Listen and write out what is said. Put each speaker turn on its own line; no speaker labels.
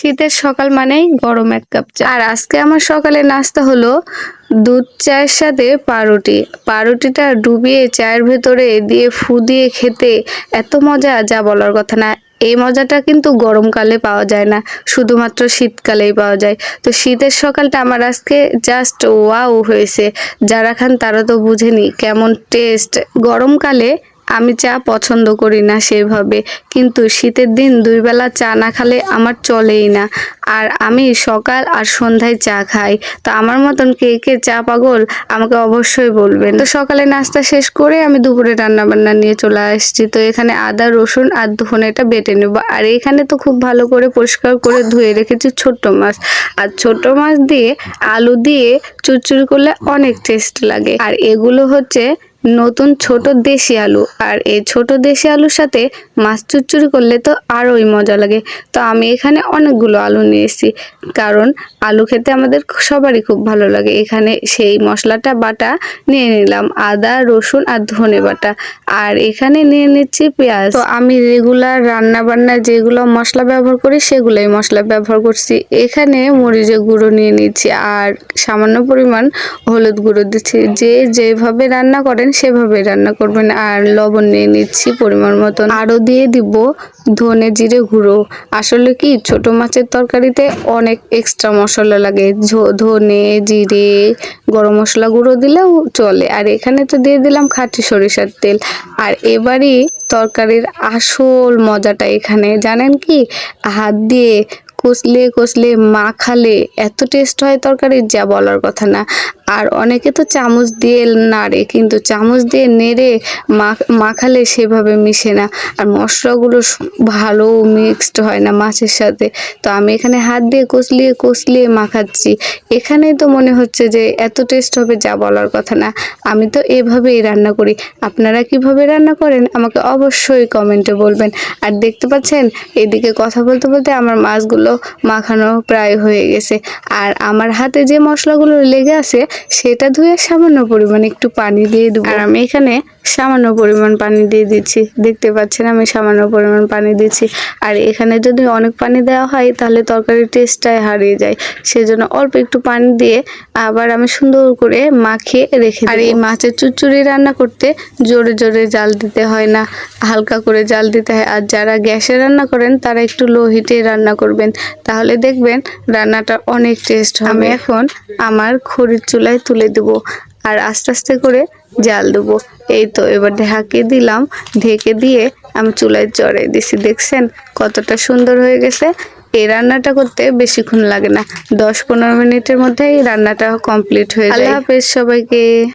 শীতের সকাল মানেই গরম এক কাপ চা। আর আজকে আমার সকালে নাস্তা হলো দুধ চায়ের সাথে পাউরুটি। পাউরুটিটা ডুবিয়ে চায়ের ভেতরে দিয়ে ফু দিয়ে খেতে এত মজা, যা বলার কথা না। এই মজাটা কিন্তু গরমকালে পাওয়া যায় না, শুধুমাত্র শীতকালেই পাওয়া যায়। তো শীতের সকালটা আমার আজকে জাস্ট ওয়াও হয়েছে। যারা খান তারা তো বুঝেনি কেমন টেস্ট গরমকালে আমি চা পছন্দ করি না সেভাবে, কিন্তু শীতের দিন দুইবেলা চা না খালে আমার চলেই না। আর আমি সকাল আর সন্ধ্যায় চা খাই। তো আমার মতন কে কে চা পাগল আমাকে অবশ্যই বলবেন। তো সকালে নাস্তা শেষ করে আমি দুপুরে রান্না বান্না নিয়ে চলে আসছি। তো এখানে আদা, রসুন আর ধনেটা বেটে নেব। আর এখানে তো খুব ভালো করে পরিষ্কার করে ধুয়ে রেখেছি ছোট্ট মাছ। আর ছোট মাছ দিয়ে আলু দিয়ে চুরচুর করলে অনেক টেস্ট লাগে। আর এগুলো হচ্ছে নতুন ছোট দেশি আলু। আর এই ছোট দেশি আলুর সাথে মাছ চুরচুরি করলে তো আরোই মজা লাগে। তো আমি এখানে অনেকগুলো আলু নিয়েছি কারণ আলু খেতে আমাদের সবারই খুব ভালো লাগে। এখানে সেই মশলাটা, বাটা নিয়ে নিলাম। আদা, রসুন আর ধনে বাটা। আর এখানে নিয়ে নিচ্ছি পেঁয়াজ। তো আমি রেগুলার রান্না বান্না যেগুলো মশলা ব্যবহার করি, সেগুলোই মশলা ব্যবহার করছি। এখানে মরিচের গুঁড়ো নিয়ে নিচ্ছি। আর সামান্য পরিমাণ হলুদ গুঁড়ো দিচ্ছি। যে যেভাবে রান্না করেন সেভাবে রান্না করবেন আর লবণ নিয়ে নিচ্ছি পরিমাণ মতন। আরও দিয়ে দিব ধনে জিরে গুঁড়ো। আসলে কি ছোট মাছের তরকারিতে অনেক এক্সট্রা মশলা লাগে। ধনে, জিরে, গরম মশলা গুঁড়ো দিলেও চলে। আর এখানে তো দিয়ে দিলাম খাঁটি সরিষার তেল। আর এবারই তরকারির আসল মজাটা এখানে। জানেন কি? হাত দিয়ে কষলে কষলে মাখালে এত টেস্ট হয় তরকারির যা বলার কথা না। আর অনেকে তো চামচ দিয়ে নাড়ে, কিন্তু চামচ দিয়ে নেড়ে মাখালে সেভাবে মিশে না। আর মশলাগুলো ভালো মিক্সড হয় না মাছের সাথে। তো আমি এখানে হাত দিয়ে কষলিয়ে কষলিয়ে মাখাচ্ছি এখানেই তো মনে হচ্ছে যে এত টেস্ট হবে, যা বলার কথা না। আমি তো এভাবেই রান্না করি। আপনারা কীভাবে রান্না করেন, আমাকে অবশ্যই কমেন্টে বলবেন। আর দেখতে পাচ্ছেন, এদিকে কথা বলতে বলতে আমার মাছগুলো মাখানো প্রায় হয়ে গেছে। আর আমার হাতে যে মশলাগুলো লেগে আছে, সেটা ধুয়ে সামান্য পরিমাণে একটু পানি দিয়ে দেবো। আর আমি এখানে সামান্য পরিমাণ পানি দিয়ে দিচ্ছি। দেখতে পাচ্ছেন আমি সামান্য পরিমাণ পানি দিচ্ছি। আর এখানে যদি অনেক পানি দেওয়া হয় তাহলে তরকারির টেস্টটাই হারিয়ে যায়। সেজন্য অল্প একটু পানি দিয়ে আবার আমি সুন্দর করে মাখিয়ে রেখে আর এই মাছের চুচুড়ি রান্না করতে জোরে জোরে জাল দিতে হয় না হালকা করে জাল দিতে হয়। আর যারা গ্যাসে রান্না করেন তারা একটু লো হিটে রান্না করবেন। তাহলে দেখবেন রান্নাটা অনেক টেস্ট হবে। আমি এখন আমার খড়ির চুলায় তুলে দেবো। আর আস্তে আস্তে করে জাল দেবো। এই তো, এবার ঢাকে দিলাম। ঢেকে দিয়ে আমি চুলায় চড়াই দিছি। দেখছেন কতটা সুন্দর হয়ে গেছে। এই রান্নাটা করতে বেশিক্ষণ লাগে না। দশ পনেরো মিনিটের মধ্যেই রান্নাটা কমপ্লিট হয়ে যায়। আল্লাহ হাফেজ সবাইকে।